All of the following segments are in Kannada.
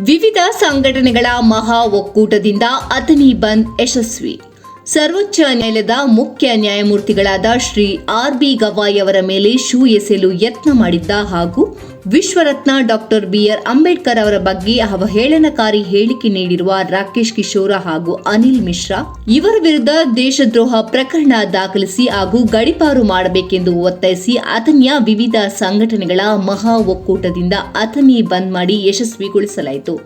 ವಿವಿಧ ಸಂಘಟನೆಗಳ ಮಹಾ ಒಕ್ಕೂಟದಿಂದ ಅಥನಿ ಬಂದ್ ಯಶಸ್ವಿ. ಸರ್ವೋಚ್ಚ ನ್ಯಾಯಾಲಯದ ಮುಖ್ಯ ನ್ಯಾಯಮೂರ್ತಿಗಳಾದ ಶ್ರೀ ಆರ್ ಬಿ ಗವಾಯ್ ಅವರ ಮೇಲೆ ಶೂ ಎಸೆಯಲು ಯತ್ನ ಮಾಡಿದ್ದ ಹಾಗೂ ವಿಶ್ವರತ್ನ ಡಾಕ್ಟರ್ ಬಿಆರ್ ಅಂಬೇಡ್ಕರ್ ಅವರ ಬಗ್ಗೆ ಅವಹೇಳನಕಾರಿ ಹೇಳಿಕೆ ನೀಡಿರುವ ರಾಕೇಶ್ ಕಿಶೋರ ಹಾಗೂ ಅನಿಲ್ ಮಿಶ್ರಾ ಇವರ ವಿರುದ್ಧ ದೇಶದ್ರೋಹ ಪ್ರಕರಣ ದಾಖಲಿಸಿ ಹಾಗೂ ಗಡಿಪಾರು ಮಾಡಬೇಕೆಂದು ಒತ್ತಾಯಿಸಿ ಅಥನಿಯ ವಿವಿಧ ಸಂಘಟನೆಗಳ ಮಹಾ ಒಕ್ಕೂಟದಿಂದ ಅಥನಿ ಬಂದ್ ಮಾಡಿ ಯಶಸ್ವಿಗೊಳಿಸಲಾಯಿತು.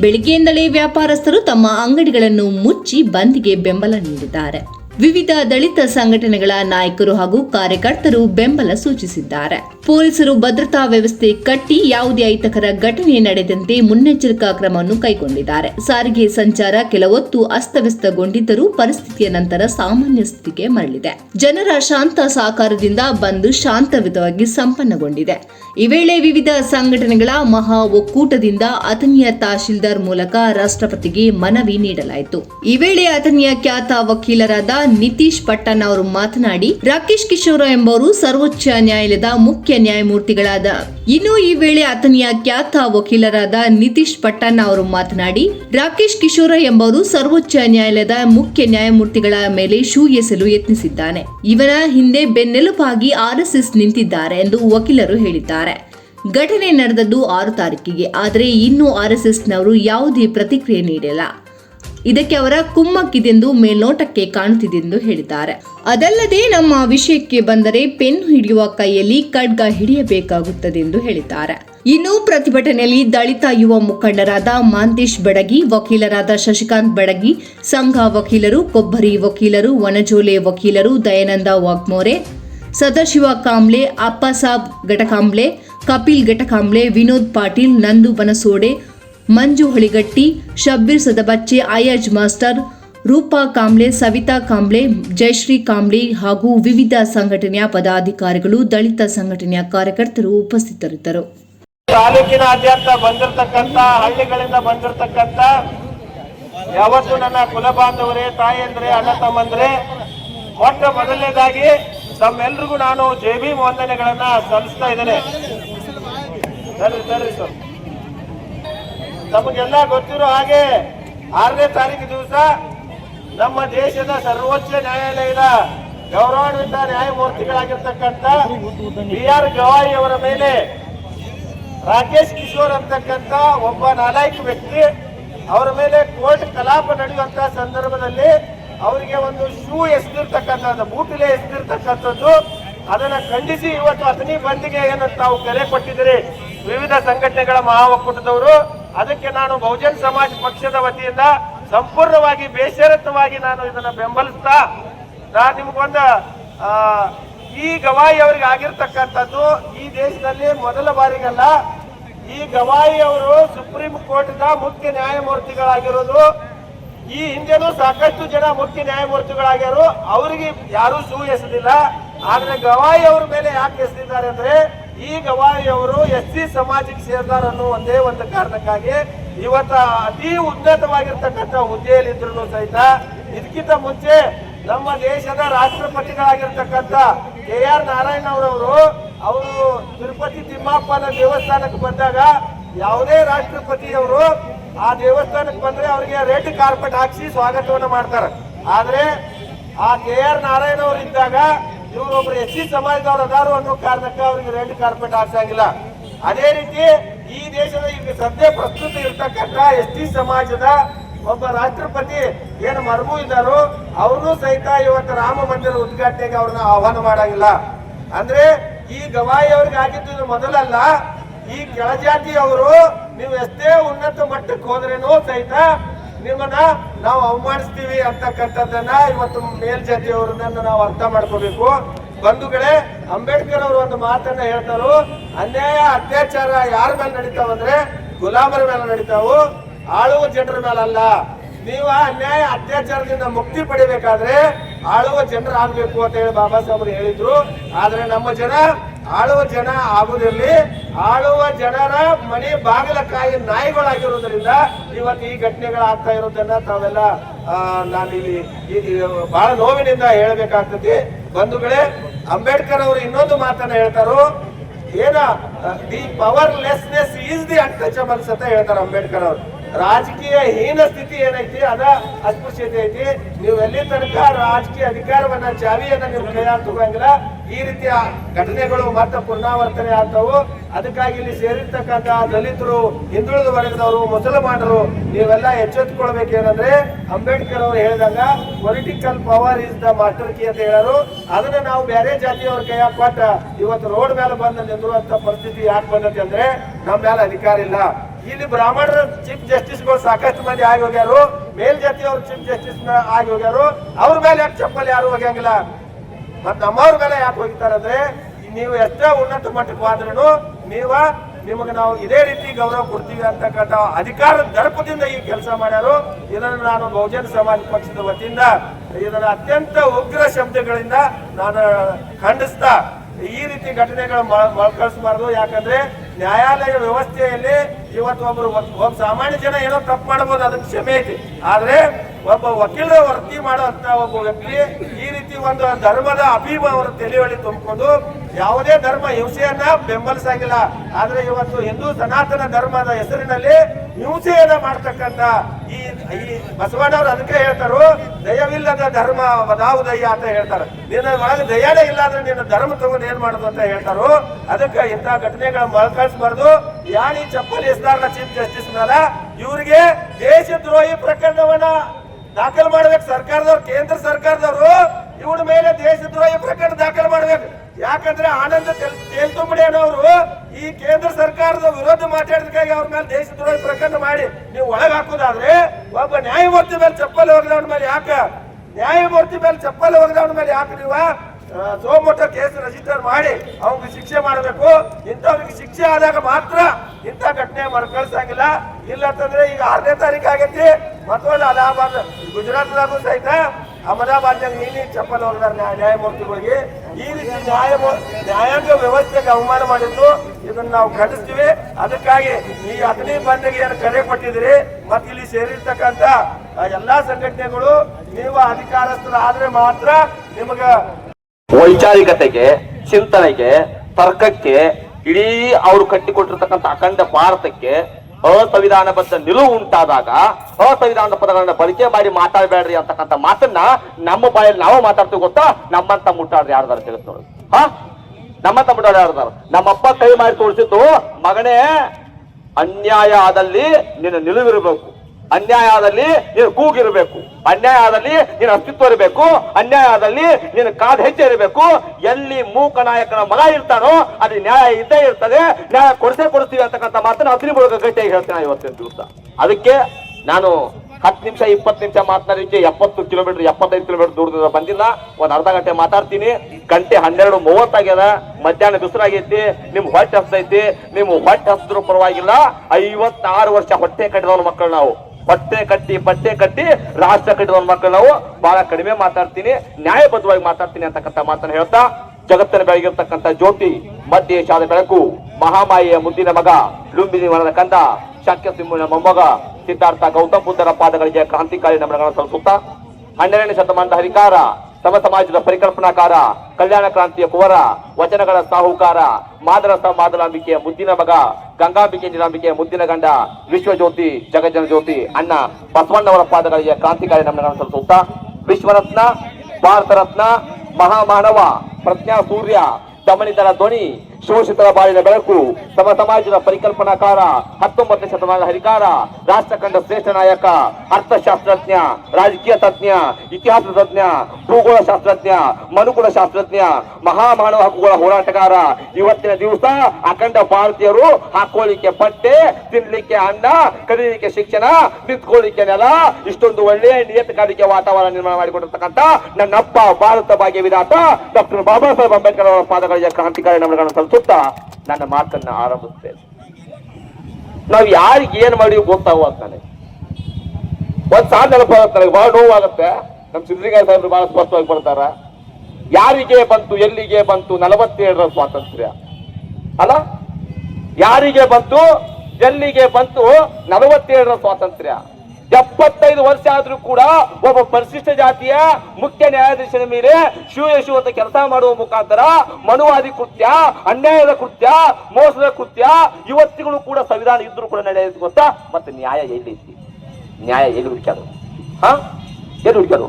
ಬೆಳಗ್ಗೆಯಿಂದಲೇ ವ್ಯಾಪಾರಸ್ಥರು ತಮ್ಮ ಅಂಗಡಿಗಳನ್ನು ಮುಚ್ಚಿ ಬಂದ್ಗೆ ಬೆಂಬಲ ನೀಡಿದ್ದಾರೆ. ವಿವಿಧ ದಲಿತ ಸಂಘಟನೆಗಳ ನಾಯಕರು ಹಾಗೂ ಕಾರ್ಯಕರ್ತರು ಬೆಂಬಲ ಸೂಚಿಸಿದ್ದಾರೆ. ಪೊಲೀಸರು ಭದ್ರತಾ ವ್ಯವಸ್ಥೆ ಕಟ್ಟಿ ಯಾವುದೇ ಅಹಿತಕರ ಘಟನೆ ನಡೆದಂತೆ ಮುನ್ನೆಚ್ಚರಿಕಾ ಕ್ರಮವನ್ನು ಕೈಗೊಂಡಿದ್ದಾರೆ. ಸಾರಿಗೆ ಸಂಚಾರ ಕೆಲವೊತ್ತು ಅಸ್ತವ್ಯಸ್ತಗೊಂಡಿದ್ದರೂ ಪರಿಸ್ಥಿತಿಯ ನಂತರ ಸಾಮಾನ್ಯ ಸ್ಥಿತಿಗೆ ಮರಳಿದೆ. ಜನರ ಶಾಂತ ಸಹಕಾರದಿಂದ ಬಂದು ಶಾಂತಯುತವಾಗಿ ಸಂಪನ್ನಗೊಂಡಿದೆ. ಈ ವೇಳೆ ವಿವಿಧ ಸಂಘಟನೆಗಳ ಮಹಾ ಒಕ್ಕೂಟದಿಂದ ಅಥನಿಯ ತಹಶೀಲ್ದಾರ್ ಮೂಲಕ ರಾಷ್ಟ್ರಪತಿಗೆ ಮನವಿ ನೀಡಲಾಯಿತು. ಈ ವೇಳೆ ಅಥನಿಯ ಖ್ಯಾತ ವಕೀಲರಾದ ನಿತೀಶ್ ಪಟ್ಟಣ್ ಅವರು ಮಾತನಾಡಿ, ರಾಕೇಶ್ ಕಿಶೋರ ಎಂಬವರು ಸರ್ವೋಚ್ಚ ನ್ಯಾಯಾಲಯದ ಮುಖ್ಯ ನ್ಯಾಯಮೂರ್ತಿಗಳಾದ. ಇನ್ನು ಈ ವೇಳೆ ಆತನಿಯ ಖ್ಯಾತ ವಕೀಲರಾದ ನಿತೀಶ್ ಪಟ್ಟಣ್ ಅವರು ಮಾತನಾಡಿ, ರಾಕೇಶ್ ಕಿಶೋರ ಎಂಬವರು ಸರ್ವೋಚ್ಚ ನ್ಯಾಯಾಲಯದ ಮುಖ್ಯ ನ್ಯಾಯಮೂರ್ತಿಗಳ ಮೇಲೆ ಶೂ ಎಸಲು ಯತ್ನಿಸಿದ್ದಾನೆ. ಇವರ ಹಿಂದೆ ಬೆನ್ನೆಲುಬಾಗಿ ಆರ್ಎಸ್ಎಸ್ ನಿಂತಿದ್ದಾರೆ ಎಂದು ವಕೀಲರು ಹೇಳಿದ್ದಾರೆ. ಘಟನೆ ನಡೆದದ್ದು ಆರು ತಾರೀಕಿಗೆ, ಆದರೆ ಇನ್ನೂ ಆರ್ಎಸ್ಎಸ್ನವರು ಯಾವುದೇ ಪ್ರತಿಕ್ರಿಯೆ ನೀಡಿಲ್ಲ. ಇದಕ್ಕೆ ಅವರ ಕುಮ್ಮಕ್ಕಿದೆಂದು ಮೇಲ್ನೋಟಕ್ಕೆ ಕಾಣುತ್ತಿದೆಂದು ಹೇಳಿದ್ದಾರೆ. ಅದಲ್ಲದೆ ನಮ್ಮ ವಿಷಯಕ್ಕೆ ಬಂದರೆ ಪೆನ್ ಹಿಡಿಯುವ ಕೈಯಲ್ಲಿ ಖಡ್ಗ ಹಿಡಿಯಬೇಕಾಗುತ್ತದೆ ಎಂದು ಹೇಳಿದ್ದಾರೆ. ಇನ್ನು ಪ್ರತಿಭಟನೆಯಲ್ಲಿ ದಲಿತ ಯುವ ಮುಖಂಡರಾದ ಮಾಂತೇಶ್ ಬಡಗಿ, ವಕೀಲರಾದ ಶಶಿಕಾಂತ್ ಬಡಗಿ, ಸಂಘ ವಕೀಲರು, ಕೊಬ್ಬರಿ ವಕೀಲರು, ವನಜೋಲೆ ವಕೀಲರು, ದಯಾನಂದ ವಾಗ್ಮೋರೆ, ಸದಾಶಿವ ಕಾಂಬ್ಳೆ ಅಪ್ಪಸಾಬ್ ಘಟಕಾಂಬ್ಳೆ, ಕಪಿಲ್ ಘಟಕಾಂಬ್ಳೆ, ವಿನೋದ್ ಪಾಟೀಲ್, ನಂದು ಬನಸೋಡೆ ಮಂಜು ಹೊಳಿಗಟ್ಟಿ, ಶಬ್ಬೀರ್ ಸದಬಚ್ಚೆ, ಅಯಾಜ್ ಮಾಸ್ಟರ್, ರೂಪಾ ಕಾಂಬ್ಳೆ ಸವಿತಾ ಕಾಂಬ್ಳೆ ಜಯಶ್ರೀ ಕಾಂಬ್ಳೆ ಹಾಗೂ ವಿವಿಧ ಸಂಘಟನೆಯ ಪದಾಧಿಕಾರಿಗಳು, ದಲಿತ ಸಂಘಟನೆಯ ಕಾರ್ಯಕರ್ತರು ಉಪಸ್ಥಿತರಿದ್ದರು. ತಾಲೂಕಿನಾದ್ಯಂತ ಬಂದಿರತಕ್ಕಂತ ಹಳ್ಳಿಗಳಿಂದ ಬಂದಿರತಕ್ಕಂತ ಯಾವತ್ತು ನನ್ನ ಕುಲ ಬಾಂಧವರೇ ಅಣ್ಣ ತಮ್ಮಂದ್ರೆ, ಮೊಟ್ಟ ಮೊದಲನೇದಾಗಿ ತಮ್ಮೆಲ್ರಿಗೂ ನಾನು ಜೆ ಬಿ ವಂದನೆಗಳನ್ನ ಸಲ್ಲಿಸ್ತಾ ಇದ್ದೇನೆ. ಸರಿ ಸರಿ ಸರ್. ನಮಗೆಲ್ಲ ಗೊತ್ತಿರೋ ಹಾಗೆ ಆರನೇ ತಾರೀಕು ದಿವಸ ನಮ್ಮ ದೇಶದ ಸರ್ವೋಚ್ಚ ನ್ಯಾಯಾಲಯದ ಗೌರವಾನ್ವಿತ ನ್ಯಾಯಮೂರ್ತಿಗಳಾಗಿರ್ತಕ್ಕಂಥ ಬಿ ಆರ್ ಗವಾಯಿ ಅವರ ಮೇಲೆ ರಾಕೇಶ್ ಕಿಶೋರ್ ಅಂತಕ್ಕಂಥ ಒಬ್ಬ ನಾಲಾಯಕ ವ್ಯಕ್ತಿ ಅವರ ಮೇಲೆ ಕೋರ್ಟ್ ಕಲಾಪ ನಡೆಯುವಂತ ಸಂದರ್ಭದಲ್ಲಿ ಅವರಿಗೆ ಒಂದು ಶೂ ಎಸೆದಿರ್ತಕ್ಕಂಥದ್ದು ಬೂಟಿಲೆ ಎಸೆದಿರ್ತಕ್ಕಂಥದ್ದು, ಅದನ್ನ ಖಂಡಿಸಿ ಇವತ್ತು ಅಥಣಿ ಬಂದಿಗೆ ಏನಂತ ತಾವು ಕರೆ ಕೊಟ್ಟಿದ್ದೀರಿ. ವಿವಿಧ ಸಂಘಟನೆಗಳ ಮಹಾ ಒಕ್ಕೂಟದವರು ಅದಕ್ಕೆ ನಾನು ಬಹುಜನ್ ಸಮಾಜ್ ಪಕ್ಷದ ವತಿಯಿಂದ ಸಂಪೂರ್ಣವಾಗಿ ಬೇಷರತ್ತವಾಗಿ ನಾನು ಇದನ್ನ ಬೆಂಬಲಿಸ್ತಾ ನಾನು ನಿಮ್ಗೊಂದು ಈ ಗವಾಯಿ ಅವರಿಗೆ ಆಗಿರ್ತಕ್ಕಂಥದ್ದು ಈ ದೇಶದಲ್ಲಿ ಮೊದಲ ಬಾರಿಗಲ್ಲ. ಈ ಗವಾಯಿ ಅವರು ಸುಪ್ರೀಂ ಕೋರ್ಟ್ನ ಮುಖ್ಯ ನ್ಯಾಯಮೂರ್ತಿಗಳಾಗಿರೋದು. ಈ ಹಿಂದೆನೂ ಸಾಕಷ್ಟು ಜನ ಮುಖ್ಯ ನ್ಯಾಯಮೂರ್ತಿಗಳಾಗ್ಯಾರು. ಅವರಿಗೆ ಯಾರೂ ಸೂ ಎಸೆದಿಲ್ಲ. ಆದ್ರೆ ಗವಾಯಿ ಅವ್ರ ಮೇಲೆ ಯಾಕೆ ಎಸೆದಿದ್ದಾರೆ ಅಂದ್ರೆ ಈ ಗವಾಯಿ ಅವರು ಎಸ್ ಸಿ ಸಮಾಜಕ್ಕೆ ಸೇರಿದಾರ ಅನ್ನೋ ಒಂದೇ ಒಂದು ಕಾರಣಕ್ಕಾಗಿ ಇವತ್ತ ಅತಿ ಉನ್ನತವಾಗಿರ್ತಕ್ಕಂಥ ಹುದ್ದೆಯಲ್ಲಿದ್ರು ಸಹಿತ ಇದಕ್ಕಿಂತ ಮುಂಚೆ ನಮ್ಮ ದೇಶದ ರಾಷ್ಟ್ರಪತಿಗಳಾಗಿರ್ತಕ್ಕಂಥ ಕೆ ಆರ್ ನಾರಾಯಣ ಅವರವರು ಅವರು ತಿರುಪತಿ ತಿಮ್ಮಪ್ಪನ ದೇವಸ್ಥಾನಕ್ಕೆ ಬಂದಾಗ ಯಾವುದೇ ರಾಷ್ಟ್ರಪತಿಯವರು ಆ ದೇವಸ್ಥಾನಕ್ಕೆ ಬಂದ್ರೆ ಅವರಿಗೆ ರೆಡ್ ಕಾರ್ಪೆಟ್ ಹಾಕಿಸಿ ಸ್ವಾಗತವನ್ನು ಮಾಡ್ತಾರೆ. ಆದ್ರೆ ಆ ಕೆ ಆರ್ ನಾರಾಯಣ ಅವರು ಇದ್ದಾಗ ಇವರು ಒಬ್ರು ಎಸ್ ಸಿ ಸಮಾಜದವ್ರು ಅದಾರು ಅನ್ನೋ ಕಾರಣಕ್ಕೆ ಅವ್ರಿಗೆ ರೆಡ್ ಕಾರ್ಪೆಟ್ ಹಾಕ್ಸಂಗಿಲ್ಲ. ಅದೇ ರೀತಿ ಈ ದೇಶದ ಈಗ ಸದ್ಯ ಪ್ರಸ್ತುತ ಇರ್ತಕ್ಕಂಥ ಎಸ್ ಟಿ ಸಮಾಜದ ಒಬ್ಬ ರಾಷ್ಟ್ರಪತಿ ಏನು ಮರ್ಮು ಇದ್ದಾರೋ, ಅವರು ಸಹಿತ ಇವತ್ತು ರಾಮ ಮಂದಿರ ಉದ್ಘಾಟನೆಗೆ ಅವ್ರನ್ನ ಆಹ್ವಾನ ಮಾಡಂಗಿಲ್ಲ. ಅಂದ್ರೆ ಈ ಗವಾಯಿ ಅವ್ರಿಗೆ ಆಗಿದ್ದು ಮೊದಲಲ್ಲ, ಈ ಕೆಳಜಾತಿಯವರು ನೀವು ಎಷ್ಟೇ ಉನ್ನತ ಮಟ್ಟಕ್ಕೆ ಹೋದ್ರೇನೂ ಸಹಿತ ನಿಮ್ಮನ್ನ ನಾವು ಅವಮಾನಿಸ್ತೀವಿ ಅಂತಕ್ಕಂಥದ್ದನ್ನ ಇವತ್ತು ಮೇಲ್ಜಾತಿಯವರನ್ನ ನಾವು ಅರ್ಥ ಮಾಡ್ಕೋಬೇಕು. ಬಂಧುಗಳೇ, ಅಂಬೇಡ್ಕರ್ ಅವರು ಒಂದು ಮಾತನ್ನ ಹೇಳ್ತಾರು, ಅನ್ಯಾಯ, ಅತ್ಯಾಚಾರ ಯಾರ ಮೇಲೆ ನಡೀತಾವಂದ್ರೆ ಗುಲಾಮರ ಮೇಲೆ ನಡೀತಾವು ಆಳುವ ಜನರ ಮೇಲಲ್ಲ ನೀವು ಅನ್ಯಾಯ, ಅತ್ಯಾಚಾರದಿಂದ ಮುಕ್ತಿ ಪಡಿಬೇಕಾದ್ರೆ ಆಳುವ ಜನರ ಆಗ್ಬೇಕು ಅಂತ ಹೇಳಿ ಬಾಬಾ ಸಾಹೇಬರು ಹೇಳಿದ್ರು. ಆದ್ರೆ ನಮ್ಮ ಜನ ಆಳುವ ಜನ ಆಗುದಿರ್ಲಿ ಆಳುವ ಜನರ ಮನೆ ಬಾಗಿಲಕ್ಕಾಗಿ ನಾಯಿಗಳಾಗಿರುವುದರಿಂದ ಇವತ್ತು ಈ ಘಟನೆಗಳಾಗ್ತಾ ಇರೋದನ್ನ ತಾವೆಲ್ಲ ನಾನು ಇಲ್ಲಿ ಬಹಳ ನೋವಿನಿಂದ ಹೇಳಬೇಕಾಗ್ತತಿ ಬಂಧುಗಳೇ, ಅಂಬೇಡ್ಕರ್ ಅವರು ಇನ್ನೊಂದು ಮಾತನ್ನ ಹೇಳ್ತಾರೋ? ಏನ the powerlessness is the untouchables ಅಂತ ಹೇಳ್ತಾರೆ ಅಂಬೇಡ್ಕರ್ ಅವರು. ರಾಜಕೀಯ ಹೀನ ಸ್ಥಿತಿ ಏನೈತಿ, ಅದ ಅಸ್ಪೃಶ್ಯತೆ ಐತಿ. ನೀವು ಎಲ್ಲಿ ತನಕ ರಾಜಕೀಯ ಅಧಿಕಾರವನ್ನ ಚಾವಿಯನ್ನ ನೀವು ಕೈಯಾಗ ತಗೋಂಗಿಲ್ಲ, ಈ ರೀತಿಯ ಘಟನೆಗಳು ಮತ್ತೆ ಪುನರಾವರ್ತನೆ ಆಗ್ತಾವು. ಅದಕ್ಕಾಗಿ ಇಲ್ಲಿ ಸೇರಿರ್ತಕ್ಕಂಥ ದಲಿತರು, ಹಿಂದುಳಿದ ವರ್ಗದವರು, ಮುಸಲ್ಮಾನರು, ನೀವೆಲ್ಲ ಎಚ್ಚೆತ್ತುಕೊಳ್ಬೇಕೇನಂದ್ರೆ ಅಂಬೇಡ್ಕರ್ ಅವರು ಹೇಳಿದಾಗ political power is the master key ಅಂತ ಹೇಳರು. ಅದನ್ನ ನಾವು ಬೇರೆ ಜಾತಿಯವ್ರ ಕೈಯಾಗ ಕೊಟ್ಟ, ಇವತ್ತು ರೋಡ್ ಮೇಲೆ ಬಂದ ನಿಂದಿರುವಂತ ಪರಿಸ್ಥಿತಿ ಯಾಕೆ ಬಂದತಿ ಅಂದ್ರೆ ನಮ್ಮ ಮೇಲೆ ಅಧಿಕಾರ ಇಲ್ಲ. ಇಲ್ಲಿ ಬ್ರಾಹ್ಮಣರ ಚೀಫ್ ಜಸ್ಟಿಸ್ಗಳು ಸಾಕಷ್ಟು ಮಂದಿ ಆಗಿ ಹೋಗ್ಯಾರು. ಮೇಲ್ಜಾತಿಯವ್ರ ಚೀಫ್ ಜಸ್ಟಿಸ್ ಆಗಿ ಹೋಗ್ಯಾರು. ಅವ್ರ ಮೇಲೆ ಯಾಕೆ ಚಪ್ಪಲ್ ಯಾರು ಹೋಗ್ಯಂಗಿಲ್ಲ? ಮತ್ ನಮ್ಮವ್ರ ಮೇಲೆ ಯಾಕೆ ಹೋಗಿತಾರಂದ್ರೆ ನೀವು ಎಷ್ಟೇ ಉನ್ನತ ಮಟ್ಟಕ್ಕೆ ಹೋದ್ರೂ ನೀವ ನಿಮಗೆ ನಾವು ಇದೇ ರೀತಿ ಗೌರವ ಕೊಡ್ತೀವಿ ಅಂತಕ್ಕಂಥ ಅಧಿಕಾರದ ದರ್ಪದಿಂದ ಈ ಕೆಲಸ ಮಾಡ್ಯಾರು. ಇದನ್ನು ನಾನು ಬಹುಜನ ಸಮಾಜ ಪಕ್ಷದ ವತಿಯಿಂದ, ಇದನ್ನ ಅತ್ಯಂತ ಉಗ್ರ ಶಬ್ದಗಳಿಂದ ನಾನು ಖಂಡಿಸ್ತಾ ಈ ರೀತಿ ಘಟನೆಗಳು ಮಳ್ಕಳಿಸಬಾರ್ದು. ಯಾಕಂದ್ರೆ ನ್ಯಾಯಾಲಯ ವ್ಯವಸ್ಥೆಯಲ್ಲಿ ಇವತ್ತು ಒಬ್ರು ಒಬ್ಬ ಸಾಮಾನ್ಯ ಜನ ಏನೋ ತಪ್ಪು ಮಾಡಬಹುದು ಅದಕ್ಕೆ ಕ್ಷಮೆ ಐತಿ. ಆದ್ರೆ ಒಬ್ಬ ವಕೀಲರ ವೃತ್ತಿ ಮಾಡುವಂತ ಒಬ್ಬ ವ್ಯಕ್ತಿ ಈ ರೀತಿ ಒಂದು ಧರ್ಮದ ಅಭೀಮ ಅವರ ತಿಳಿವಳಿ ತುಂಬಿಕೊಂಡು ಯಾವುದೇ ಧರ್ಮ ಹಿಂಸೆಯನ್ನ ಬೆಂಬಲಿಸಂಗಿಲ್ಲ. ಆದ್ರೆ ಇವತ್ತು ಹಿಂದೂ ಸನಾತನ ಧರ್ಮದ ಹೆಸರಿನಲ್ಲಿ ಹಿಂಸೆಯನ್ನ ಮಾಡ್ತಕ್ಕಂತ ಈ ಈ ಬಸವಣ್ಣವ್ರು ಅದಕ್ಕೆ ಹೇಳ್ತಾರು, ದಯವಿಲ್ಲದ ಧರ್ಮ ವದಾವುದಯ್ಯ ಅಂತ ಹೇಳ್ತಾರೆ. ನಿನ್ನ ಒಳಗೆ ದಯಾನೇ ಇಲ್ಲ ಅಂದ್ರೆ ನಿನ್ನ ಧರ್ಮ ತಗೊಂಡು ಏನ್ ಮಾಡೋದು ಅಂತ ಹೇಳ್ತಾರೋ, ಅದಕ್ಕೆ ಇಂಥ ಘಟನೆಗಳ ಮಳ್ಕಳಿಸಬಾರ್ದು ಯಾಣಿ ಚಪ್ಪಲಿ ಎಸ್ದಾರಲ್ಲ ಚೀಫ್ ಜಸ್ಟಿಸ್ ಮೇಲೆ ಇವ್ರಿಗೆ ದೇಶದ್ರೋಹಿ ಪ್ರಕರಣವನ್ನ ದಾಖಲು ಮಾಡ್ಬೇಕು ಸರ್ಕಾರದವ್ರು, ಕೇಂದ್ರ ಸರ್ಕಾರದವರು. ಇವ್ರ ಮೇಲೆ ದೇಶದ್ರೋಹಿ ಪ್ರಕರಣ ದಾಖಲು ಮಾಡ್ಬೇಕು. ಯಾಕಂದ್ರೆ ಆನಂದ ಅನ್ನೋರು ಈ ಕೇಂದ್ರ ಸರ್ಕಾರದ ವಿರೋಧ ಮಾತಾಡಿದ್ರಾಗಿ ಅವ್ರ ಮೇಲೆ ದೇಶದ್ರೋಹ ಪ್ರಕರಣ ಮಾಡಿ ನೀವು ಒಳಗೆ ಹಾಕೋದಾದ್ರೆ ಒಬ್ಬ ನ್ಯಾಯಮೂರ್ತಿ ಮೇಲೆ ಚಪ್ಪಲ್ ಒಗೆದವನ ಮೇಲೆ ಯಾಕ? ನ್ಯಾಯಮೂರ್ತಿ ಮೇಲೆ ಚಪ್ಪಲ್ ಒಗೆದವನ ಮೇಲೆ ಯಾಕೆ ನೀವು ಸೋಮೋಟ ಕೇಸ್ ರಿಜಿಸ್ಟರ್ ಮಾಡಿ ಅವ್ರಿಗೆ ಶಿಕ್ಷೆ ಮಾಡಬೇಕು. ಇಂಥವ್ರಿಗೆ ಶಿಕ್ಷೆ ಆದಾಗ ಮಾತ್ರ ಇಂಥ ಘಟನೆ ಮರುಕಳಿಸಂಗಿಲ್ಲ ಇಲ್ಲ ಅಂತಂದ್ರೆ ಈಗ ಆರನೇ ತಾರೀಕು ಆಗೈತಿ. ಮತ್ತೊಂದು ಅಲಹಾಬಾದ್ ಗುಜರಾತ್ದಾಗೂ ಸಹಿತ ಅಹಮದಾಬಾದ್ನಾಗ ನೀಲಿ ಚಪ್ಪಲ್ ನ್ಯಾಯ ನ್ಯಾಯಮೂರ್ತಿಗಳಿಗೆ. ಈ ರೀತಿ ನ್ಯಾಯ ನ್ಯಾಯಾಂಗ ವ್ಯವಸ್ಥೆಗೆ ಅವಮಾನ ಮಾಡಿದ್ದು, ಇದನ್ನು ನಾವು ಖಂಡಿಸ್ತೀವಿ. ಅದಕ್ಕಾಗಿ ಈ ಅಗ್ನಿ ಬಂದಿಗೆ ಏನು ಕರೆ ಕೊಟ್ಟಿದ್ರಿ ಮತ್ತೆ ಇಲ್ಲಿ ಸೇರಿರ್ತಕ್ಕಂಥ ಎಲ್ಲಾ ಸಂಘಟನೆಗಳು, ನೀವು ಅಧಿಕಾರಸ್ಥರಾದ್ರೆ ಮಾತ್ರ ನಿಮಗ ವೈಚಾರಿಕತೆಗೆ, ಚಿಂತನೆಗೆ, ತರ್ಕಕ್ಕೆ, ಇಡೀ ಅವರು ಕಟ್ಟಿಕೊಟ್ಟಿರ್ತಕ್ಕಂಥ ಅಖಂಡ ಭಾರತಕ್ಕೆ ಅಸಂವಿಧಾನಬದ್ಧ ನಿಲುವು ಉಂಟಾದಾಗ, ಅಸಂವಿಧಾನದ ಪದಗಳನ್ನ ಬಳಕೆ ಮಾಡಿ ಮಾತಾಡಬೇಡ್ರಿ ಅಂತಕ್ಕಂಥ ಮಾತನ್ನ ನಮ್ಮ ಬಾಯಲ್ಲಿ ನಾವು ಮಾತಾಡ್ತೀವಿ ಗೊತ್ತಾ? ನಮ್ಮಂತ ಮುಟ್ಟಾಡ್ರಿ ಯಾರ್ದಾರ ತಿಳಿಸ್ತಾರೆ ಹಾ? ನಮ್ಮಂತ ಮುಟ್ಟಾಡ್ರಿ ಯಾರ್ದಾರ ನಮ್ಮಪ್ಪ ಕೈ ಮಾಡಿ ತೋರಿಸಿದ್ದು, ಮಗನೇ, ಅನ್ಯಾಯ ಆದಲ್ಲಿ ನಿನ್ನ ನಿಲುವಿರಬೇಕು. ಅನ್ಯಾಯ ಆದಲ್ಲಿ ನೀನು ಕೂಗಿರಬೇಕು ಅನ್ಯಾಯ ಆದಲ್ಲಿ ನೀನು ಅಸ್ತಿತ್ವ ಇರಬೇಕು. ಅನ್ಯಾಯ ಆದಲ್ಲಿ ನೀನು ಕಾದ ಹೆಜ್ಜೆ ಇರಬೇಕು. ಎಲ್ಲಿ ಮೂಕ ನಾಯಕನ ಮಗ ಇರ್ತಾನೋ ಅಲ್ಲಿ ನ್ಯಾಯ ಇದ್ದೇ ಇರ್ತದೆ. ನ್ಯಾಯ ಕೊಡಿಸೇ ಕೊಡ್ತೀವಿ ಅಂತಕ್ಕಂಥ ಮಾತನ್ನ ಅಗ್ನಿ ಮೂಲಕ ಗಟ್ಟಿಯಾಗಿ ಹೇಳ್ತೇನೆ ಇವತ್ತಿನ ದಿವಸ. ಅದಕ್ಕೆ ನಾನು ಹತ್ತು ನಿಮಿಷ, ಇಪ್ಪತ್ತು ನಿಮಿಷ ಮಾತನಾಡಿದ್ದೆ ಎಪ್ಪತ್ತು ಕಿಲೋಮೀಟರ್, ಎಪ್ಪತ್ತೈದು ಕಿಲೋಮೀಟರ್ ದೂರದಿಂದ ಬಂದಿಲ್ಲ. ಒಂದು ಅರ್ಧ ಗಂಟೆ ಮಾತಾಡ್ತೀನಿ. ಗಂಟೆ ಹನ್ನೆರಡು ಮೂವತ್ತಾಗ್ಯದ ಮಧ್ಯಾಹ್ನ ಬಿಸಿಲಾಗೈತಿ ನಿಮ್ ಹೊಟ್ಟೆ ಹಸ್ತೈತಿ ನಿಮ್ ಹೊಟ್ಟೆ ಹಸಿದ್ರು ಪರವಾಗಿಲ್ಲ. ಐವತ್ತಾರು ವರ್ಷ ಹೊಟ್ಟೆ ಕಟ್ಟಿದವನ ಮಕ್ಕಳು ನಾವು. ಹೊಟ್ಟೆ ಕಟ್ಟಿ ಬಟ್ಟೆ ಕಟ್ಟಿ ರಾಷ್ಟ್ರ ಕಟ್ಟಿದವನ ಮಕ್ಕಳು ನಾವು. ಬಹಳ ಕಡಿಮೆ ಮಾತಾಡ್ತೀನಿ. ನ್ಯಾಯಬದ್ಧವಾಗಿ ಮಾತಾಡ್ತೀನಿ ಅಂತಕ್ಕಂಥ ಮಾತನ್ನು ಹೇಳ್ತಾ, ಜಗತ್ತಿನ ಬೆಳಗಿರ್ತಕ್ಕಂಥ ಜ್ಯೋತಿ ಮಧ್ಯೇಶಾದ ಬೆಳಕು, ಮಹಾಮಾಯಿಯ ಮುದ್ದಿನ ಮಗ, ಲುಂಬಿನಿ ಮನದ ಕಂದ, ಶಾಕ್ಯ ಸಿಂಹನ ಮೊಮ್ಮಗ, ಸಿದ್ಧಾರ್ಥ ಗೌತಮ ಬುದ್ಧರ ಪಾದಗಳಿಗೆ ಕ್ರಾಂತಿಕಾರಿ ನಮನಗಳನ್ನು ಸಲ್ಲಿಸುತ್ತಾ, ಹನ್ನೆರಡನೇ ಶತಮಾನದ ಹರಿಕಾರ ಸಮ ಸಮಾಜದ ಪರಿಕಲ್ಪನಾಕಾರ, ಕಲ್ಯಾಣ ಕ್ರಾಂತಿಯ ಕುವರ, ವಚನಗಳ ಸಾಹುಕಾರ, ಮಾದರ ಮಾದಲಾಂಬಿಕೆಯ ಮುದ್ದಿನ ಮಗ ಗಂಗಾಂಬಿಕೆ ನಿರಾಂಬಿಕೆ ಮುದ್ದಿನ ಗಂಡ ವಿಶ್ವಜ್ಯೋತಿ ಜಗಜ್ಜನ ಜ್ಯೋತಿ ಅಣ್ಣ ಬಸವಣ್ಣವರ ಪಾದಗಳಿಗೆ ಕ್ರಾಂತಿಕಾರಿ ನಮನಗಳನ್ನು ಸಲ್ಲಿಸುತ್ತಾ ವಿಶ್ವರತ್ನ ಭಾರತ ರತ್ನ ಮಹಾಮಾನವ ಪ್ರಜ್ಞಾ ಸೂರ್ಯ ದಮನಿತರ ಧ್ವನಿ ಶೋಷಿತರ ಬಾಳಿನ ಬೆಳಕು ಸಮ ಸಮಾಜದ ಪರಿಕಲ್ಪನಾಕಾರ, ಹತ್ತೊಂಬತ್ತನೇ ಶತಮಾನದ ಹರಿಕಾರ ರಾಷ್ಟ್ರ ಕಂಡ ಶ್ರೇಷ್ಠ ನಾಯಕ, ಅರ್ಥಶಾಸ್ತ್ರಜ್ಞ, ರಾಜಕೀಯ ತಜ್ಞ, ಇತಿಹಾಸ ತಜ್ಞ ಭೂಗೋಳ ಶಾಸ್ತ್ರಜ್ಞ ಮನುಕುಲ ಶಾಸ್ತ್ರಜ್ಞ ಮಹಾಮಾನವ ಹಕ್ಕುಗಳ ಹೋರಾಟಗಾರ, ಇವತ್ತಿನ ದಿವಸ ಅಖಂಡ ಭಾರತೀಯರು ಹಾಕೋಳಿಕೆ ಬಟ್ಟೆ, ತಿನ್ಲಿಕ್ಕೆ ಅನ್ನ, ಕಲೀಲಿಕ್ಕೆ ಶಿಕ್ಷಣ, ನಿಂತ್ಕೊಳ್ಳಿಕ್ಕೆ ನೆಲ, ಇಷ್ಟೊಂದು ಒಳ್ಳೆಯ ನಿಯತಕಾಲಿಕೆ ವಾತಾವರಣ ನಿರ್ಮಾಣ ಮಾಡಿಕೊಂಡಿರ್ತಕ್ಕಂಥ ನನ್ನಪ್ಪ ಭಾರತ ಭಾಗ್ಯ ವಿಧಾತ ಡಾಕ್ಟರ್ ಬಾಬಾ ಸಾಹೇಬ್ ಅಂಬೇಡ್ಕರ್ ಅವರ ಪಾದಗಳಿಗೆ ಕ್ರಾಂತಿಕಾರಿ ನಮನಗಳನ್ನು ಸಲ್ಲಿಸುತ್ತಾ ನನ್ನ ಮಾತನ್ನ ಆರಂಭಿಸ್ತೇನೆ. ನಾವು ಯಾರಿಗೆ ಏನ್ ಮಾಡಿವಿ ಗೊತ್ತಾಗುವಂತ ನನಗೆ. ಒಂದ್ ಸಾಲ ನೆನಪಾಗುತ್ತೆ ನನಗೆ ಬಹಳ ನೋವಾಗುತ್ತೆ. ನಮ್ ಸಿದ್ದರಿಂಗಾಯ ಸಾಹೇಬ್ರು ಬಹಳ ಸ್ಪಷ್ಟವಾಗಿ ಬರ್ತಾರ. ಯಾರಿಗೆ ಬಂತು, ಎಲ್ಲಿಗೆ ಬಂತು, ನಲವತ್ತೇಳರ ಸ್ವಾತಂತ್ರ್ಯ. ಅಲ್ಲ? ಯಾರಿಗೆ ಬಂತು, ಎಲ್ಲಿಗೆ ಬಂತು, ನಲವತ್ತೇಳರ ಸ್ವಾತಂತ್ರ್ಯ. ಎಪ್ಪತ್ತೈದು ವರ್ಷ ಆದ್ರೂ ಕೂಡ ಒಬ್ಬ ಪರಿಶಿಷ್ಟ ಜಾತಿಯ ಮುಖ್ಯ ನ್ಯಾಯಾಧೀಶನ ಮೇಲೆ ಶಿವ ಅಂತ ಕೆಲಸ ಮಾಡುವ ಮುಖಾಂತರ ಮನುವಾದಿ ಕೃತ್ಯ, ಅನ್ಯಾಯದ ಕೃತ್ಯ, ಮೋಸದ ಕೃತ್ಯ ಇವತ್ತಿಗಳು ಕೂಡ ಸಂವಿಧಾನ ಇದ್ರೂ ಕೂಡ ನಡೆಯುತ್ತೆ ಗೊತ್ತಾ? ಮತ್ತೆ ನ್ಯಾಯ ಎಲ್ಲಿ ನ್ಯಾಯ ಎಲ್ಲಿ ಹುಡುಕ್ಯಾರು ಹಾ? ಎಲ್ಲಿ ಹುಡುಕ್ಯಾರು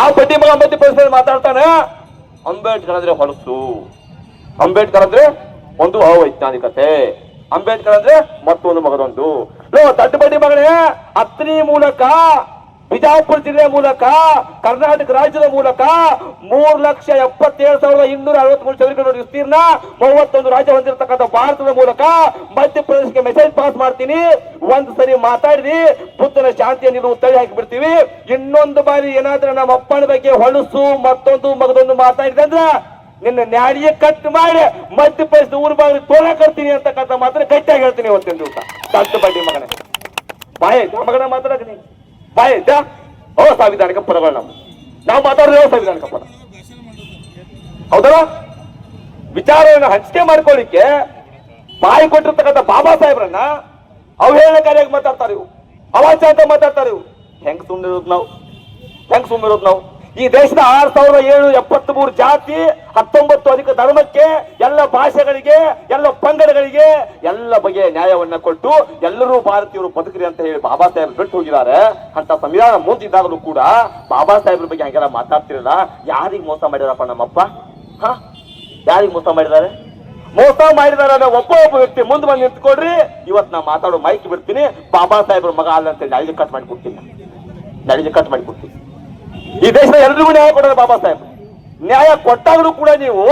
ಆ ಬಡ್ಡಿ ಮಗ ಮಧ್ಯಪ್ರದೇಶದಲ್ಲಿ ಮಾತಾಡ್ತಾನೆ, ಅಂಬೇಡ್ಕರ್ ಅಂದ್ರೆ ಹೊಲಸು. ಅಂಬೇಡ್ಕರ್ ಅಂದ್ರೆ ಒಂದು ಅವೈಜ್ಞಾನಿಕತೆ. ಅಂಬೇಡ್ಕರ್ ಅಂದ್ರೆ ಮತ್ತೊಂದು ಮಗದೊಂದು. ಲೋ ಮಗಳೇ ಅತ್ನಿ ಮೂಲಕ, ಬಿಜಾಪುರ ಜಿಲ್ಲೆ ಮೂಲಕ, ಕರ್ನಾಟಕ ರಾಜ್ಯದ ಮೂಲಕ ಮೂರ್ ಲಕ್ಷ ಎಪ್ಪತ್ತೇಳು ಸಾವಿರದ ಇನ್ನೂರ ಅರವತ್ಮೂರು ಚದರ ಕಿಲೋಮೀಟರ್ ವಿಸ್ತೀರ್ಣ ಮೂವತ್ತೊಂದು ರಾಜ್ಯ ಹೊಂದಿರತಕ್ಕಂಥ ಭಾರತದ ಮೂಲಕ ಮಧ್ಯಪ್ರದೇಶಕ್ಕೆ ಮೆಸೇಜ್ ಪಾಸ್ ಮಾಡ್ತೀನಿ. ಒಂದ್ ಸರಿ ಮಾತಾಡಿರಿ ಬುದ್ಧನ ಶಾಂತಿಯನ್ನು ನೀವು ತಳಿ ಹಾಕಿಬಿಡ್ತೀವಿ. ಇನ್ನೊಂದು ಬಾರಿ ಏನಾದ್ರೂ ನಮ್ಮ ಅಪ್ಪನ ಬಗ್ಗೆ ಹೊಲಸು, ಮತ್ತೊಂದು ಮಗದೊಂದು ಮಾತಾಡಿದಂದ್ರ ನಿನ್ನ ನ್ಯಾಡಿಯ ಕಟ್ ಮಾಡಿ ಮಧ್ಯಪ್ರದೇಶದ ಊರು ಬಾಗಿಲು ತೋಳಕರ್ತೀನಿ ಅಂತಕ್ಕಂಥ ಮಾತ್ರ ಗಟ್ಟಿಯಾಗಿ ಹೇಳ್ತೀನಿ ಇವತ್ತಿನ ದಿವಸ. ದಡ್ಡ ಬಡ್ಡಿ ಮಗನ. ಬಾಯ್ ಮಗನ ಮಾತಾಡಕ್ಕೆ ಬಾಯ್ ಆಯ್ತಾ? ಓ ಸಾವಿಧಾನಿಕ ಪದಗಳು ನಾವು ನಾವು ಮಾತಾಡಿದ್ರೆ ಸಂವಿಧಾನಿಕ ಪದ. ಹೌದಲ್ಲ? ವಿಚಾರವನ್ನು ಹಂಚಿಕೆ ಮಾಡ್ಕೊಳ್ಳಿಕ್ಕೆ ಬಾಯಿ ಕೊಟ್ಟಿರ್ತಕ್ಕಂಥ ಬಾಬಾ ಸಾಹೇಬ್ರನ್ನ ಅವಹೇಳನಕಾರಿಯಾಗಿ ಮಾತಾಡ್ತಾರೆ ಇವು ಅವಾಚ್ಯ ಅಂತ ಮಾತಾಡ್ತಾರೆ ಇವು ಹೆಂಗ್ ಸುಮ್ಮನಿರೋದು ನಾವು? ಹೆಂಗ್ ಸುಮ್ಮನಿರೋದು ನಾವು? ಈ ದೇಶದ ಆರ್ ಸಾವಿರದ ಏಳು ಎಪ್ಪತ್ತ್ ಮೂರು ಜಾತಿ, ಹತ್ತೊಂಬತ್ತು ಅಧಿಕ ಧರ್ಮಕ್ಕೆ ಎಲ್ಲ ಭಾಷೆಗಳಿಗೆ, ಎಲ್ಲ ಪಂಗಡಗಳಿಗೆ ಎಲ್ಲ ಬಗೆಯ ನ್ಯಾಯವನ್ನ ಕೊಟ್ಟು ಎಲ್ಲರೂ ಭಾರತೀಯರು ಬದುಕರಿ ಅಂತ ಹೇಳಿ ಬಾಬಾ ಸಾಹೇಬ್ ಬಿಟ್ಟು ಹೋಗಿದ್ದಾರೆ. ಅಂತ ಸಂವಿಧಾನ ಮುಂದಿದ್ದಾಗಲೂ ಕೂಡ ಬಾಬಾ ಸಾಹೇಬ್ರ ಬಗ್ಗೆ ಹಂಗೆಲ್ಲ ಮಾತಾಡ್ತಿರಲ್ಲ, ಯಾರಿಗೆ ಮೋಸ ಮಾಡಿದಾರಪ್ಪ ನಮ್ಮಪ್ಪ? ಹಾ? ಯಾರಿಗ್ ಮೋಸ ಮಾಡಿದ್ದಾರೆ? ಮೋಸ ಮಾಡಿದಾರ ಒಬ್ಬ ಒಬ್ಬ ವ್ಯಕ್ತಿ ಮುಂದೆ ಬಂದು ನಿಂತ್ಕೊಡ್ರಿ, ಇವತ್ತು ನಾ ಮಾತಾಡೋ ಮೈಕ್ ಬಿಡ್ತೀನಿ, ಬಾಬಾ ಸಾಹೇಬ್ರ ಮಗ ಅಲ್ಲ ಅಂತ ಹೇಳಿ ಕಟ್ ಮಾಡಿ ಕೊಡ್ತೀನಿ ಕಟ್ ಮಾಡಿ ಕೊಡ್ತೀನಿ ಈ ದೇಶದ ಎಲ್ರಿಗೂ ನ್ಯಾಯ ಕೊಡೋದು ಬಾಬಾ ಸಾಹೇಬ್ ನ್ಯಾಯ ಕೊಟ್ಟಾಗಲೂ ಕೂಡ ನೀವು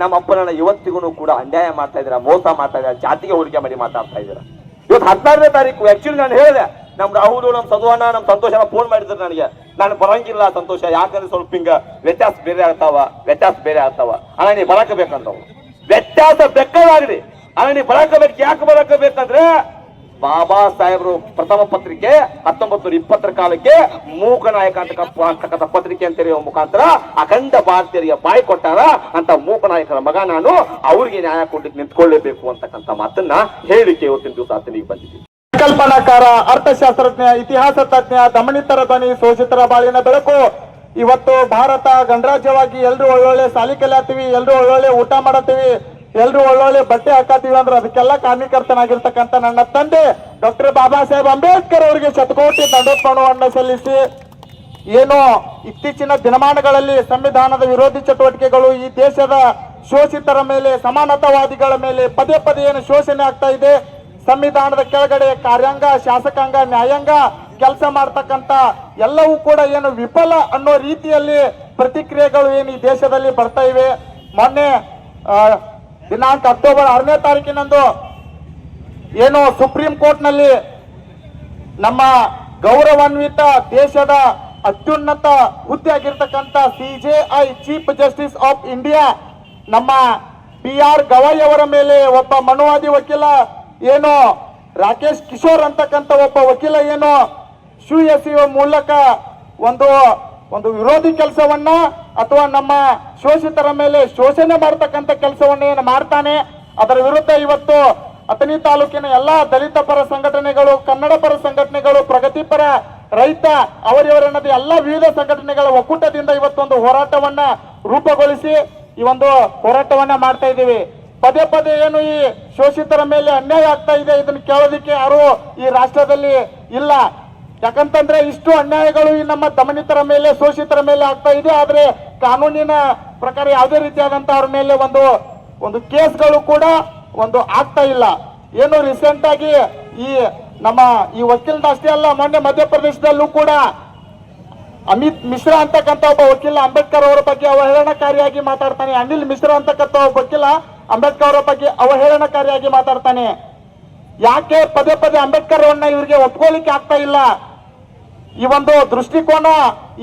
ನಮ್ಮ ಅಪ್ಪನನ್ನ ಇವತ್ತಿಗೂ ಕೂಡ ಅನ್ಯಾಯ ಮಾಡ್ತಾ ಇದ್ದೀರಾ, ಮೋಸ ಮಾಡ್ತಾ ಇದ್ದೀರಾ, ಜಾತಿಗೆ ಹೋಲಿಕೆ ಮಾಡಿ ಮಾತಾಡ್ತಾ ಇದ್ದೀರಾ. ಇವತ್ತು ಹದಿನಾರನೇ ತಾರೀಕು ಆಕ್ಚುಲಿ ನಾನು ಹೇಳಿದೆ, ನಮ್ ರಾಹುಲ್, ನಮ್ ಸದುವಣ್ಣ ನಮ್ಮ ಸಂತೋಷನ ಫೋನ್ ಮಾಡಿದ್ರು ನನಗೆ. ನಾನು ಬರಂಗಿಲ್ಲ ಸಂತೋಷ, ಯಾಕಂದ್ರೆ ಸ್ವಲ್ಪ ಹಿಂಗ ವ್ಯತ್ಯಾಸ ಬೇರೆ ಆಗ್ತಾವ, ವ್ಯತ್ಯಾಸ ಬೇರೆ ಆಗ್ತಾವ. ಅಣ್ಣ, ನೀ ಬರಕಬೇಕಂತವ್ ವ್ಯತ್ಯಾಸ ಬೆಕ್ಕದಾಗ್ರಿ ಅಣ್ಣ, ನೀ ಬರಕಬೇಕು ಯಾಕೆ ಬರಕ ಬೇಕಂದ್ರೆ ಬಾಬಾ ಸಾಹೇಬರು ಪ್ರಥಮ ಪತ್ರಿಕೆ, ಹತ್ತೊಂಬತ್ತು ಇಪ್ಪತ್ತರ ಕಾಲಕ್ಕೆ ಮೂಕ ನಾಯಕ ಅಂತಕ್ಕ ಅಂತಕ್ಕಂಥ ಪತ್ರಿಕೆ ಅಂತ ಹೇಳುವ ಮುಖಾಂತರ ಅಖಂಡ ಭಾರತೀಯರಿಗೆ ಬಾಯಿ ಕೊಟ್ಟಾರ ಅಂತ ಮೂಕ ನಾಯಕರ ಮಗ ನಾನು, ಅವ್ರಿಗೆ ನ್ಯಾಯ ಕೊಡ್ಲಿಕ್ಕೆ ನಿಂತ್ಕೊಳ್ಳೇಬೇಕು ಅಂತಕ್ಕಂಥ ಮಾತನ್ನ ಹೇಳಿಕೆ ಇವತ್ತಿನ ದಿವಸ ಆತನಿಗೆ ಬಂದಿದೆ. ಕಲ್ಪನಾಕಾರ, ಅರ್ಥಶಾಸ್ತ್ರಜ್ಞ, ಇತಿಹಾಸ ತಜ್ಞ, ದಮನಿತರ ಧ್ವನಿ, ಶೋಷಿತರ ಬಾಳಿನ ಬೆಳಕು. ಇವತ್ತು ಭಾರತ ಗಣರಾಜ್ಯವಾಗಿ ಎಲ್ರು ಒಳ್ಳೊಳ್ಳೆ ಸಾಲಿ ಕಲಿಯತ್ತೀವಿ ಎಲ್ರು ಒಳ್ಳೊಳ್ಳೆ ಊಟ ಮಾಡತ್ತೀವಿ ಎಲ್ರು ಒಳ್ಳೊಳ್ಳೆ ಬಟ್ಟೆ ಹಾಕತ್ತೀವಿ ಅಂದ್ರೆ ಅದಕ್ಕೆಲ್ಲ ಕಾರ್ಮಿಕರ್ತನಾಗಿರ್ತಕ್ಕಂತ ನನ್ನ ತಂದೆ ಡಾಕ್ಟರ್ ಬಾಬಾ ಸಾಹೇಬ್ ಅಂಬೇಡ್ಕರ್ ಅವರಿಗೆ ಶತಕೋಟಿ ದಂಡೋತ್ಪಣವನ್ನು ಸಲ್ಲಿಸಿ ಏನು ಇತ್ತೀಚಿನ ದಿನಮಾನಗಳಲ್ಲಿ ಸಂವಿಧಾನದ ವಿರೋಧಿ ಚಟುವಟಿಕೆಗಳು ಈ ದೇಶದ ಶೋಷಿತರ ಮೇಲೆ, ಸಮಾನತಾವಾದಿಗಳ ಮೇಲೆ ಪದೇ ಪದೇ ಏನು ಶೋಷಣೆ ಆಗ್ತಾ ಇದೆ. ಸಂವಿಧಾನದ ಕೆಳಗಡೆ ಕಾರ್ಯಾಂಗ, ಶಾಸಕಾಂಗ, ನ್ಯಾಯಾಂಗ ಕೆಲಸ ಮಾಡ್ತಕ್ಕಂಥ ಎಲ್ಲವೂ ಕೂಡ ಏನು ವಿಫಲ ಅನ್ನೋ ರೀತಿಯಲ್ಲಿ ಪ್ರತಿಕ್ರಿಯೆಗಳು ಏನು ಈ ದೇಶದಲ್ಲಿ ಬರ್ತಾ ಇವೆ. ಮೊನ್ನೆ ದಿನಾಂಕ ಅಕ್ಟೋಬರ್ ಆರನೇ ತಾರೀಕಿನಂದು ಏನು ಸುಪ್ರೀಂ ಕೋರ್ಟ್ನಲ್ಲಿ ನಮ್ಮ ಗೌರವಾನ್ವಿತ ದೇಶದ ಅತ್ಯುನ್ನತ ಹುದ್ದೆ ಆಗಿರ್ತಕ್ಕಂಥ CJI chief justice of India, ನಮ್ಮ ಪಿ ಆರ್ ಗವಾಯ್ ಅವರ ಮೇಲೆ ಒಬ್ಬ ಮನುವಾದಿ ವಕೀಲ, ಏನು ರಾಕೇಶ್ ಕಿಶೋರ್ ಅಂತಕ್ಕಂಥ ಒಬ್ಬ ವಕೀಲ ಏನು ಶೂ ಮೂಲಕ ಒಂದು ಒಂದು ವಿರೋಧಿ ಕೆಲಸವನ್ನ ಅಥವಾ ನಮ್ಮ ಶೋಷಿತರ ಮೇಲೆ ಶೋಷಣೆ ಮಾಡತಕ್ಕಂಥ ಕೆಲಸವನ್ನು ಏನು ಮಾಡ್ತಾನೆ? ಅದರ ವಿರುದ್ಧ ಇವತ್ತು ಅಥಣಿ ತಾಲೂಕಿನ ಎಲ್ಲಾ ದಲಿತ ಪರ ಸಂಘಟನೆಗಳು, ಕನ್ನಡ ಪರ ಸಂಘಟನೆಗಳು ಪ್ರಗತಿಪರ ರೈತ ಅವರಿವರನ್ನದ ಎಲ್ಲ ವಿವಿಧ ಸಂಘಟನೆಗಳ ಒಕ್ಕೂಟದಿಂದ ಇವತ್ತೊಂದು ಹೋರಾಟವನ್ನ ರೂಪುಗೊಳಿಸಿ ಈ ಒಂದು ಹೋರಾಟವನ್ನ ಮಾಡ್ತಾ ಇದ್ದೀವಿ. ಪದೇ ಪದೇ ಏನು ಈ ಶೋಷಿತರ ಮೇಲೆ ಅನ್ಯಾಯ ಆಗ್ತಾ ಇದೆ ಇದನ್ನು ಕೇಳೋದಿಕ್ಕೆ ಯಾರು ಈ ರಾಷ್ಟ್ರದಲ್ಲಿ ಇಲ್ಲ. ಯಾಕಂತಂದ್ರೆ ಇಷ್ಟು ಅನ್ಯಾಯಗಳು ಈ ನಮ್ಮ ದಮನಿತರ ಮೇಲೆ, ಶೋಷಿತರ ಮೇಲೆ ಆಗ್ತಾ ಇದೆ. ಆದ್ರೆ ಕಾನೂನಿನ ಪ್ರಕಾರ ಯಾವುದೇ ರೀತಿಯಾದಂತ ಅವ್ರ ಮೇಲೆ ಒಂದು ಒಂದು ಕೇಸ್ಗಳು ಕೂಡ ಒಂದು ಆಗ್ತಾ ಇಲ್ಲ. ಏನು ರೀಸೆಂಟ್ ಆಗಿ ಈ ನಮ್ಮ ಈ ವಕೀಲನ ಅಷ್ಟೇ ಅಲ್ಲ, ಮೊನ್ನೆ ಮಧ್ಯಪ್ರದೇಶದಲ್ಲೂ ಕೂಡ ಅಮಿತ್ ಮಿಶ್ರಾ ಅಂತಕ್ಕಂಥ ಒಬ್ಬ ವಕೀಲ ಅಂಬೇಡ್ಕರ್ ಅವರ ಬಗ್ಗೆ ಅವಹೇಳನಕಾರಿಯಾಗಿ ಮಾತಾಡ್ತಾನೆ. ಅನಿಲ್ ಮಿಶ್ರಾ ಅಂತಕ್ಕಂಥ ಒಬ್ಬ ವಕೀಲ ಅಂಬೇಡ್ಕರ್ ಅವರ ಬಗ್ಗೆ ಅವಹೇಳನಕಾರಿಯಾಗಿ ಮಾತಾಡ್ತಾನೆ. ಯಾಕೆ ಪದೇ ಪದೇ ಅಂಬೇಡ್ಕರ್ ಅವರನ್ನ ಇವರಿಗೆ ಒಪ್ಕೊಳ್ಳಿಕ್ಕೆ ಆಗ್ತಾ ಇಲ್ಲ? ಈ ಒಂದು ದೃಷ್ಟಿಕೋನ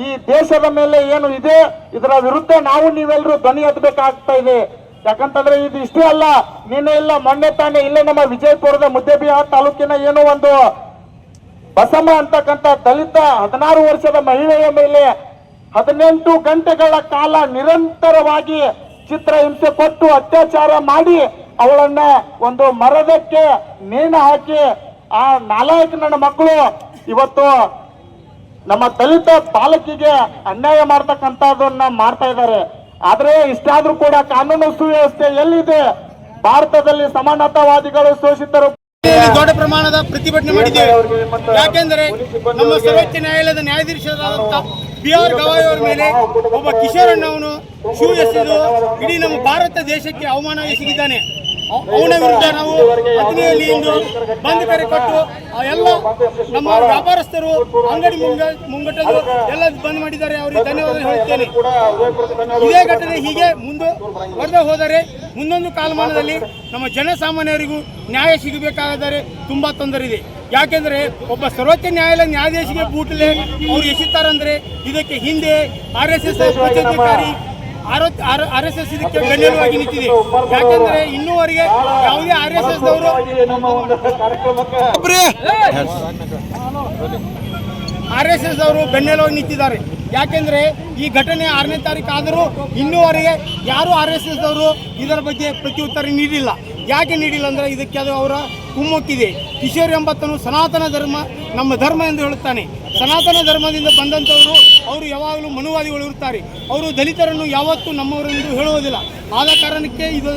ಈ ದೇಶದ ಮೇಲೆ ಏನು ಇದೆ, ಇದರ ವಿರುದ್ಧ ನಾವು ನೀವೆಲ್ಲರೂ ಧ್ವನಿ ಎತ್ತಬೇಕಾಗ್ತಾ ಇದೆ. ಯಾಕಂತಂದ್ರೆ ಇದು ಇಷ್ಟೇ ಅಲ್ಲ ನಿನ್ನೆ ಇಲ್ಲ, ಮೊನ್ನೆ ತಾನೇ ಇಲ್ಲೇ ನಮ್ಮ ವಿಜಯಪುರದ ಮುದ್ದೇಬಿಹಾರ್ ತಾಲೂಕಿನ ಏನು ಒಂದು ಬಸಮ್ಮ ಅಂತಕ್ಕಂಥ ದಲಿತ ಹದಿನಾರು ವರ್ಷದ ಮಹಿಳೆಯ ಮೇಲೆ ಹದಿನೆಂಟು ಗಂಟೆಗಳ ಕಾಲ ನಿರಂತರವಾಗಿ ಚಿತ್ರಹಿಂಸೆ ಕೊಟ್ಟು ಅತ್ಯಾಚಾರ ಮಾಡಿ ಅವಳನ್ನ ಒಂದು ಮರದಕ್ಕೆ ನೇಣು ಹಾಕಿ ಆ ನಾಲಾಯಕ ನನ್ನ ಮಕ್ಕಳು ಇವತ್ತು ನಮ್ಮ ದಲಿತ ಬಾಲಕಿಗೆ ಅನ್ಯಾಯ ಮಾಡ್ತಕ್ಕಂಥದ್ದನ್ನ ಮಾಡ್ತಾ ಇದ್ದಾರೆ. ಆದ್ರೆ ಇಷ್ಟಾದ್ರೂ ಕೂಡ ಕಾನೂನು ಸುವ್ಯವಸ್ಥೆ ಎಲ್ಲಿದೆ? ಭಾರತದಲ್ಲಿ ಸಮಾನತಾವಾದಿಗಳು ಶೋಷಿತರು. ದೊಡ್ಡ ಪ್ರಮಾಣದ ಪ್ರತಿಭಟನೆ ಮಾಡಿದ್ದೇವೆ. ಯಾಕೆಂದರೆ ನಮ್ಮ ಸರ್ವೋಚ್ಚ ನ್ಯಾಯಾಲಯದ ನ್ಯಾಯಾಧೀಶರಾದಂತಹ ಬಿ ಆರ್ ಗವಾಯಿ ಅವರ ಮೇಲೆ ಒಬ್ಬ ಕಿಶೋರಣ್ಣ ಅವನು ಶೂ ಎಸೆದು ಇಡೀ ನಮ್ಮ ಭಾರತ ದೇಶಕ್ಕೆ ಅವಮಾನ ಎಸಗಿದ್ದಾನೆ ಅವನ ವಿರುದ್ಧ ನಾವು ಅಗ್ನಿಯಲ್ಲಿ ಇಂದು ಬಂದ್ ಕರೆ ಕೊಟ್ಟು ಆ ಎಲ್ಲ ನಮ್ಮ ವ್ಯಾಪಾರಸ್ಥರು ಅಂಗಡಿ ಮುಂಗ ಮುಂಗಟ್ಟಲು ಎಲ್ಲ ಬಂದ್ ಮಾಡಿದ್ದಾರೆ. ಅವರಿಗೆ ಧನ್ಯವಾದ ಹೇಳುತ್ತೇನೆ. ಇದೇ ಘಟನೆ ಹೀಗೆ ಮುಂದೆ ಹೊರದೆ ಹೋದರೆ ಮುಂದೊಂದು ಕಾಲಮಾನದಲ್ಲಿ ನಮ್ಮ ಜನಸಾಮಾನ್ಯರಿಗೂ ನ್ಯಾಯ ಸಿಗಬೇಕಾದರೆ ತುಂಬಾ ತೊಂದರೆ ಇದೆ. ಯಾಕೆಂದ್ರೆ ಒಬ್ಬ ಸರ್ವೋಚ್ಚ ನ್ಯಾಯಾಲಯ ನ್ಯಾಯಾಧೀಶಿಗೆ ಬೂಟ್ಲೆ ಅವ್ರು ಎಸಿತಾರಂದ್ರೆ ಇದಕ್ಕೆ ಹಿಂದೆ ಆರ್ ಎಸ್ ಎಸ್ ಪ್ರತಿನಿಧಿಕಾರಿ ಆರ್ ಎಸ್ ಎಸ್ ಇದಕ್ಕೆ ಬೆನ್ನೆಲುವಾಗಿ ನಿಂತಿದೆ. ಯಾಕಂದ್ರೆ ಇನ್ನೂವರೆಗೆ ಯಾವುದೇ ಆರ್ ಎಸ್ ಎಸ್ ದವರು ಆರ್ ಎಸ್ ಎಸ್ ಅವರು ಬೆನ್ನೆಲುವಾಗಿ ನಿಂತಿದ್ದಾರೆ. ಯಾಕೆಂದ್ರೆ ಈ ಘಟನೆ ಆರನೇ ತಾರೀಕು ಆದರೂ ಇನ್ನೂವರೆಗೆ ಯಾರು ಆರ್ ಎಸ್ ಎಸ್ ಅವರು ಇದರ ಬಗ್ಗೆ ಪ್ರತ್ಯುತ್ತರ ನೀಡಿಲ್ಲ. ಯಾಕೆ ನೀಡಿಲ್ಲ ಅಂದ್ರೆ ಇದಕ್ಕೆ ಅದು ಅವರ ಕುಮ್ಮಕ್ಕಿದೆ. ಕಿಶೋರ್ ಎಂಬತ್ತನು ಸನಾತನ ಧರ್ಮ ನಮ್ಮ ಧರ್ಮ ಎಂದು ಹೇಳುತ್ತಾನೆ. ಸನಾತನ ಧರ್ಮದಿಂದ ಬಂದಂಥವರು ಅವರು ಯಾವಾಗಲೂ ಮನುವಾದಿಗಳು ಇರುತ್ತಾರೆ. ಅವರು ದಲಿತರನ್ನು ಯಾವತ್ತೂ ನಮ್ಮವರೆಂದು ಹೇಳುವುದಿಲ್ಲ. ಆದ ಕಾರಣಕ್ಕೆ ಇದು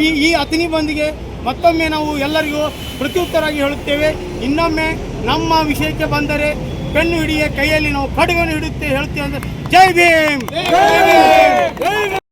ಈ ಈ ಅತಿನಿ ಬಂದಿಗೆ ಮತ್ತೊಮ್ಮೆ ನಾವು ಎಲ್ಲರಿಗೂ ಪ್ರತ್ಯುತ್ತರಾಗಿ ಹೇಳುತ್ತೇವೆ. ಇನ್ನೊಮ್ಮೆ ನಮ್ಮ ವಿಷಯಕ್ಕೆ ಬಂದರೆ ಪೆನ್ನು ಹಿಡಿಯ ಕೈಯಲ್ಲಿ ನಾವು ಖಡ್ಗವನ್ನು ಹಿಡುತ್ತೆ ಹೇಳ್ತೇವೆ ಅಂದರೆ ಜೈ ಭೀಮ್!